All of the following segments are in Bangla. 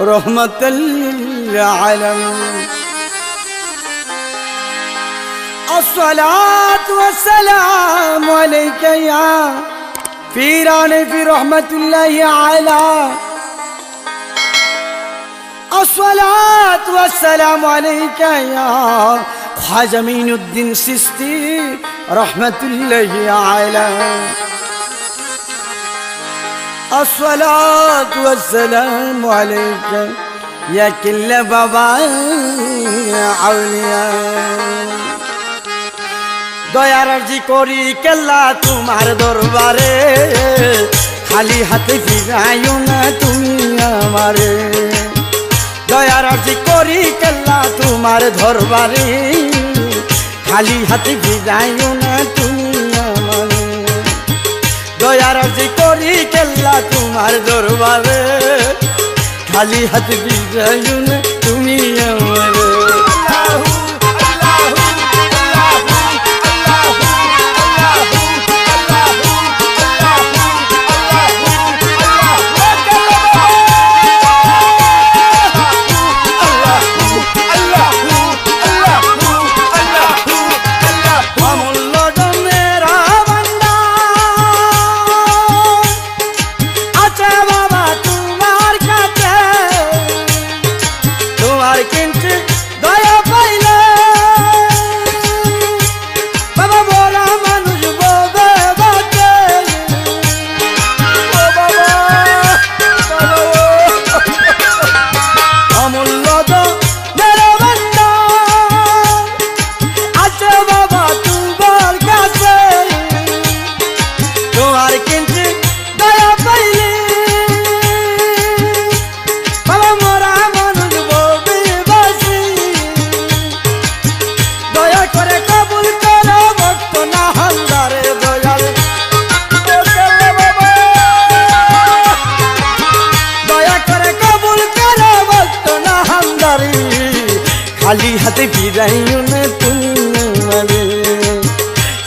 رحمة للعالمين الصلاة والسلام عليك يا فيران في رحمة الله على. الصلاة والسلام عليك يا خازمين الدين سيستي رحمة الله على. الصلاة والسلام عليك يا كل بابا عوليا দয়ার আরজি করি কেল্লা তোমার দরবারে খালি হাতে ফিরাইও না তুমি আমারে দয়ার আরজি করি কেল্লা তোমার দরবারে খালি হাতে ফিরাইও না তুমি আমারে দয়ার আরজি করি তোমার দরবারে খালি হাতে ফিরাইও খালি হাতে বিদাইও না তুমি আমারে।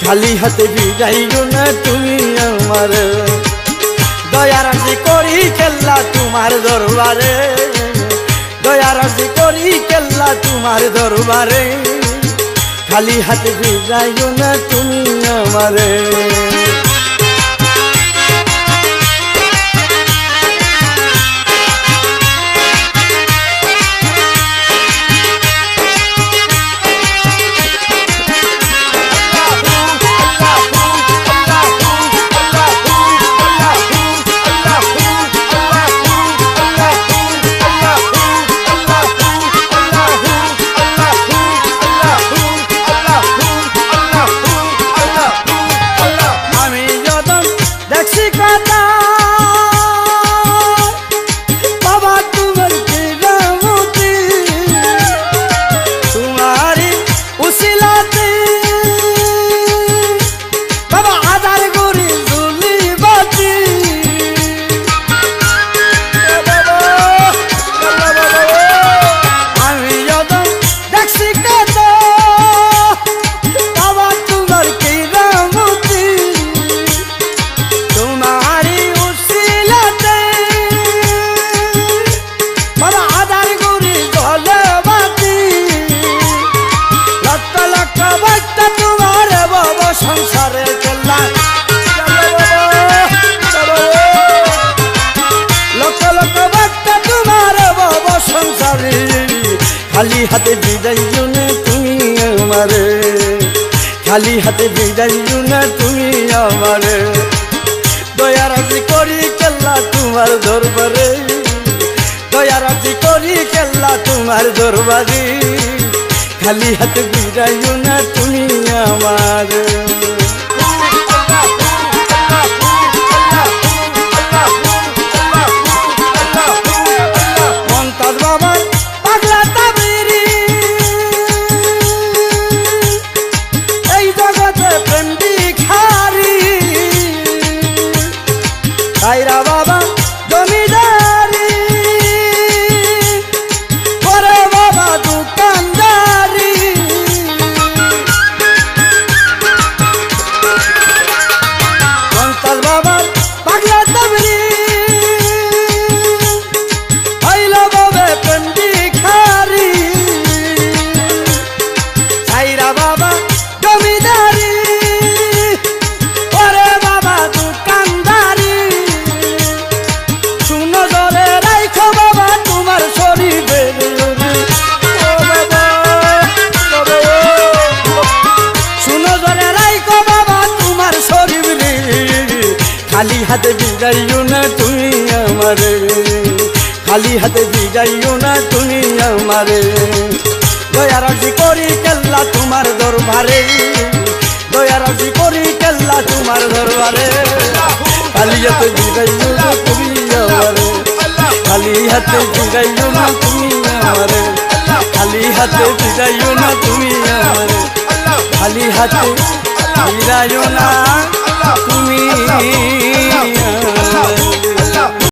খালি হাতে বিদাইও না তুমি আমার। দয়া রাশি করি কেল্লা তোমার দরবারে। দয়া রাশি করি কেল্লা তোমার দরবারে। খালি হাতে বিদাইও না তুমি আমারে। হাতে বিদায় না তুমি আমারে। খালি হাতে বিদাইও না তুমি আমারে। দয়া রাজি করি কেল্লা তোমার দরবারে। দয়া রাজি করি কেল্লা তোমার দরবারে। খালি হাতে বিদাইও না তুমি আমার। খালি হাতে বিজাইও না তুমি আমার। খালি হাতে বিজাইও না তুমি আমার। দয়া রাজি করি কেল্লা তোমার দরবারে। দয়ারজি করি কেল্লা তোমার দরবারে। খালি হাতে বিজাইও না তুমি আমার। খালি হাতে বিজাইও না তুমি আমার। খালি হাতে বিজাইও না তুমি আমার। খালি হাতে বিজাইও না তুমি আমারে